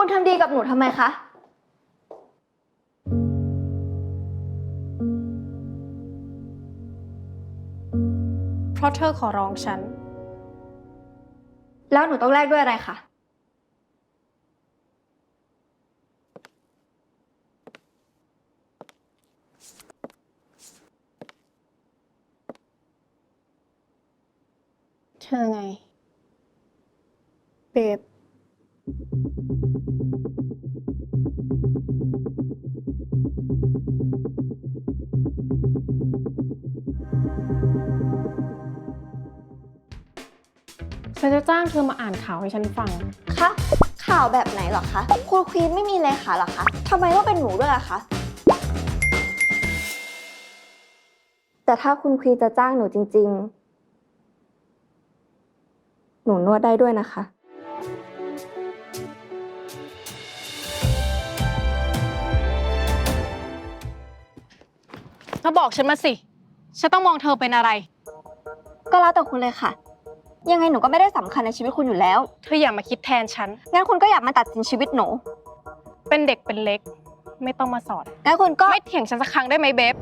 คุณทำดีกับหนูทำไมคะ เพราะเธอขอร้องฉัน แล้วหนูต้องแลกด้วยอะไรคะ เธอไง เบบ ฉันจะจ้างเธอมาอ่านข่าวให้ฉันฟัง คะข่าวแบบไหนเหรอคะคุณควีนไม่มีเลขาเหรอคะทำไมต้องเป็นหนูด้วยอะคะแต่ถ้าคุณควีนจะจ้างหนูจริง ๆ หนูนวดได้ด้วยนะคะ เธอบอกฉันมาสิ ฉันต้องมองเธอเป็นอะไร ก็แล้วแต่คุณเลยค่ะ ยังไงหนูก็ไม่ได้สำคัญในชีวิตคุณอยู่แล้ว เธออย่ามาคิดแทนฉัน งั้นคุณก็อยากมาตัดสินชีวิตหนู เป็นเด็กเป็นเล็ก ไม่ต้องมาสอน งั้นคุณก็ ไม่เถียงฉันสักครั้งได้ไหมเบบ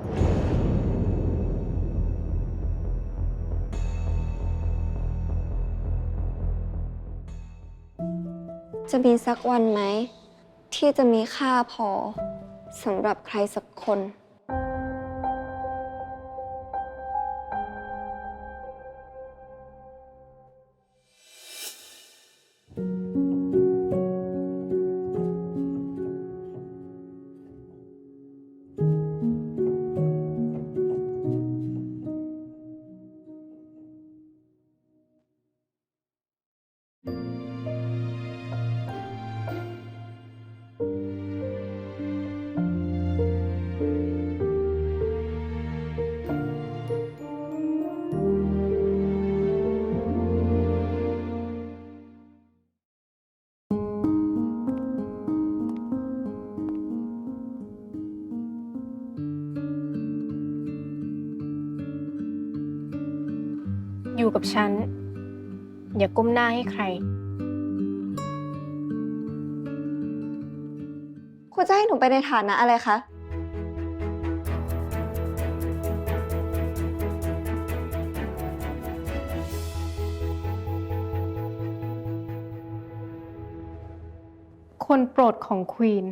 จะมีสักวันไหม ที่จะมีค่าพอสำหรับใครสักคน อยู่กับฉัน อย่าก้มหน้าให้ใคร คุณจะให้หนูไปในฐานะอะไรคะ คนโปรดของควีน